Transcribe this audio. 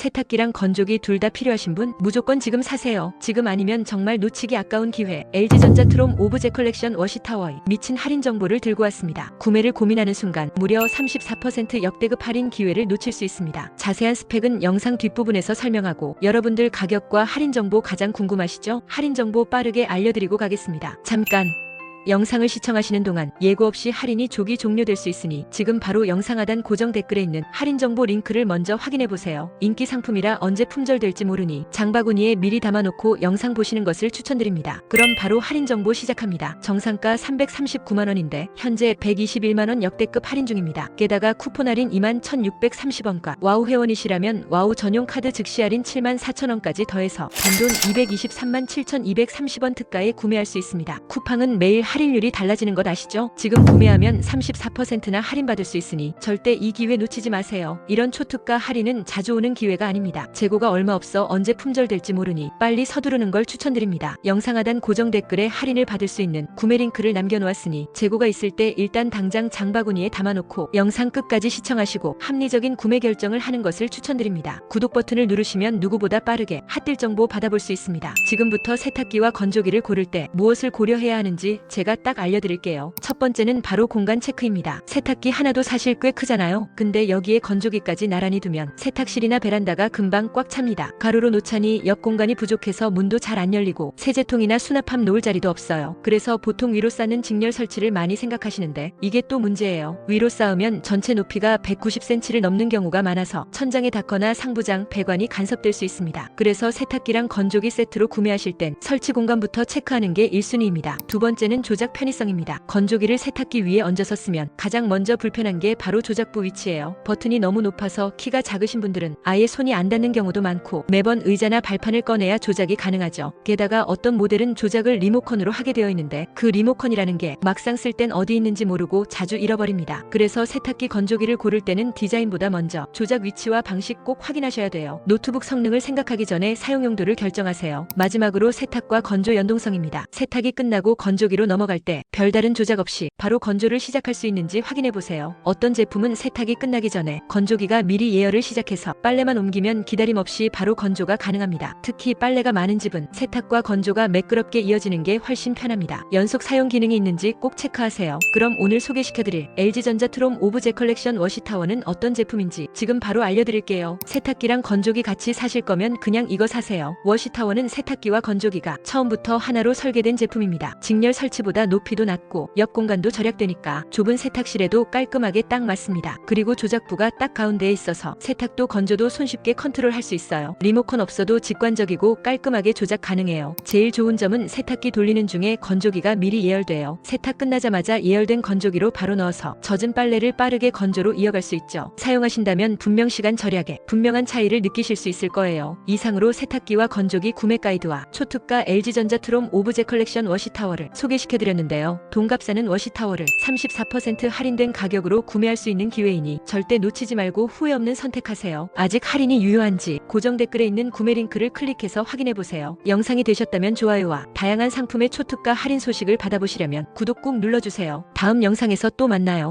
세탁기랑 건조기 둘 다 필요하신 분 무조건 지금 사세요. 지금 아니면 정말 놓치기 아까운 기회. LG전자 트롬 오브제 컬렉션 워시타워의 미친 할인 정보를 들고 왔습니다. 구매를 고민하는 순간 무려 34% 역대급 할인 기회를 놓칠 수 있습니다. 자세한 스펙은 영상 뒷부분에서 설명하고 여러분들 가격과 할인 정보 가장 궁금하시죠? 할인 정보 빠르게 알려드리고 가겠습니다. 잠깐 영상을 시청하시는 동안 예고 없이 할인이 조기 종료될 수 있으니 지금 바로 영상 하단 고정 댓글에 있는 할인 정보 링크를 먼저 확인해 보세요. 인기 상품이라 언제 품절될지 모르니 장바구니에 미리 담아놓고 영상 보시는 것을 추천드립니다. 그럼 바로 할인 정보 시작합니다. 정상가 339만 원인데 현재 121만 원 역대급 할인 중입니다. 게다가 쿠폰 할인 2만 1,630원가 와우 회원이시라면 와우 전용 카드 즉시 할인 7만 4천 원까지 더해서 단돈 223만 7,230원 특가에 구매할 수 있습니다. 쿠팡은 매일 할인율이 달라지는 것 아시죠? 지금 구매하면 34%나 할인받을 수 있으니 절대 이 기회 놓치지 마세요. 이런 초특가 할인은 자주 오는 기회가 아닙니다. 재고가 얼마 없어 언제 품절될지 모르니 빨리 서두르는 걸 추천드립니다. 영상 하단 고정 댓글에 할인을 받을 수 있는 구매 링크를 남겨놓았으니 재고가 있을 때 일단 당장 장바구니에 담아놓고 영상 끝까지 시청하시고 합리적인 구매 결정을 하는 것을 추천드립니다. 구독 버튼을 누르시면 누구보다 빠르게 핫딜 정보 받아볼 수 있습니다. 지금부터 세탁기와 건조기를 고를 때 무엇을 고려해야 하는지 제가 딱 알려드릴게요. 첫 번째는 바로 공간 체크입니다. 세탁기 하나도 사실 꽤 크잖아요. 근데 여기에 건조기까지 나란히 두면 세탁실이나 베란다가 금방 꽉 찹니다. 가로로 놓자니 옆 공간이 부족해서 문도 잘 안 열리고 세제통이나 수납함 놓을 자리도 없어요. 그래서 보통 위로 쌓는 직렬 설치를 많이 생각하시는데 이게 또 문제예요. 위로 쌓으면 전체 높이가 190cm를 넘는 경우가 많아서 천장에 닿거나 상부장, 배관이 간섭될 수 있습니다. 그래서 세탁기랑 건조기 세트로 구매하실 땐 설치 공간부터 체크하는 게 1순위입니다. 두 번째는 조작 편의성입니다. 건조기를 세탁기 위에 얹어서 쓰면 가장 먼저 불편한 게 바로 조작부 위치예요. 버튼이 너무 높아서 키가 작으신 분들은 아예 손이 안 닿는 경우도 많고 매번 의자나 발판을 꺼내야 조작이 가능하죠. 게다가 어떤 모델은 조작을 리모컨으로 하게 되어 있는데 그 리모컨이라는 게 막상 쓸 땐 어디 있는지 모르고 자주 잃어버립니다. 그래서 세탁기 건조기를 고를 때는 디자인보다 먼저 조작 위치와 방식 꼭 확인하셔야 돼요. 노트북 성능을 생각하기 전에 사용 용도를 결정하세요. 마지막으로 세탁과 건조 연동성입니다. 세탁이 끝나고 건조기로 넘어 갈 때 별다른 조작 없이 바로 건조를 시작할 수 있는지 확인해 보세요. 어떤 제품은 세탁이 끝나기 전에 건조기가 미리 예열을 시작해서 빨래만 옮기면 기다림 없이 바로 건조가 가능합니다. 특히 빨래가 많은 집은 세탁과 건조가 매끄럽게 이어지는 게 훨씬 편합니다. 연속 사용 기능이 있는지 꼭 체크하세요. 그럼 오늘 소개시켜드릴 LG전자 트롬 오브제 컬렉션 워시타워는 어떤 제품인지 지금 바로 알려드릴게요. 세탁기랑 건조기 같이 사실 거면 그냥 이거 사세요. 워시타워는 세탁기와 건조기가 처음부터 하나로 설계된 제품입니다. 직렬 설치 보다 높이도 낮고 옆 공간도 절약되니까 좁은 세탁실에도 깔끔하게 딱 맞습니다. 그리고 조작부가 딱 가운데에 있어서 세탁도 건조도 손쉽게 컨트롤 할 수 있어요. 리모컨 없어도 직관적이고 깔끔하게 조작 가능해요. 제일 좋은 점은 세탁기 돌리는 중에 건조기가 미리 예열돼요. 세탁 끝나자마자 예열된 건조기로 바로 넣어서 젖은 빨래를 빠르게 건조로 이어갈 수 있죠. 사용하신다면 분명 시간 절약에 분명한 차이를 느끼실 수 있을 거예요. 이상으로 세탁기와 건조기 구매 가이드와 초특가 LG전자 트롬 오브제 컬렉션 워시타워를 소개시켜 드렸는데요. 동갑사는 워시타워를 34% 할인된 가격으로 구매할 수 있는 기회이니 절대 놓치지 말고 후회 없는 선택하세요. 아직 할인이 유효한지 고정 댓글에 있는 구매 링크를 클릭해서 확인해보세요. 영상이 되셨다면 좋아요와 다양한 상품의 초특가 할인 소식을 받아보시려면 구독 꾹 눌러주세요. 다음 영상에서 또 만나요.